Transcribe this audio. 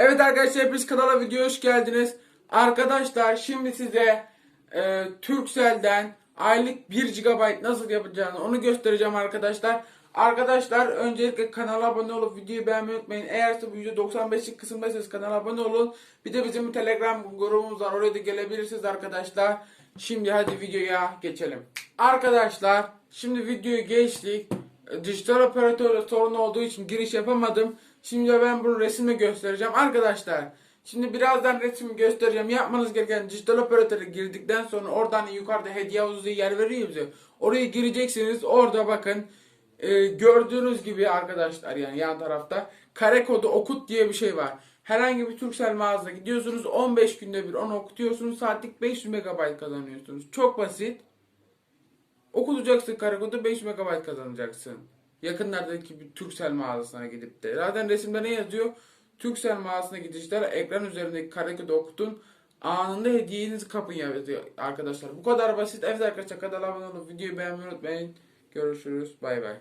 Evet arkadaşlar hepiniz kanala video hoş geldiniz. Arkadaşlar şimdi size e, Turkcell'den aylık 1 GB nasıl yapacağını onu göstereceğim arkadaşlar. Arkadaşlar öncelikle kanala abone olup videoyu beğenmeyi unutmayın. Eğer bu %95'lik kısımdaysanız kanala abone olun. Bir de bizim Telegram grubumuz var oraya da gelebilirsiniz arkadaşlar. Şimdi hadi videoya geçelim. Arkadaşlar şimdi videoyu geçtik. E, Dijital operatörle sorun olduğu için giriş yapamadım. Şimdi ben bunu resimle göstereceğim. Arkadaşlar şimdi birazdan resmi göstereceğim. Yapmanız gereken dijital operatöre girdikten sonra oradan yukarıda hediye havuzu yer veriyor bize. Oraya gireceksiniz. Orada bakın e, gördüğünüz gibi arkadaşlar yani yan tarafta kare kodu okut diye bir şey var. Herhangi bir Turkcell mağazasına gidiyorsunuz 15 günde bir onu okutuyorsunuz saatlik 500 MB kazanıyorsunuz. Çok basit. Okutacaksın kare kodu 5 MB kazanacaksın. Yakınlardaki bir Turkcell mağazasına gidip de. Zaten resimde ne yazıyor? Turkcell mağazasına gidişler ekran üzerindeki kare kodu okutun. Anında hediyenizi kapın yazıyor arkadaşlar. Bu kadar basit. Evet arkadaşlar kanala abone olup videoyu beğenmeyi unutmayın. Görüşürüz. Bay bay.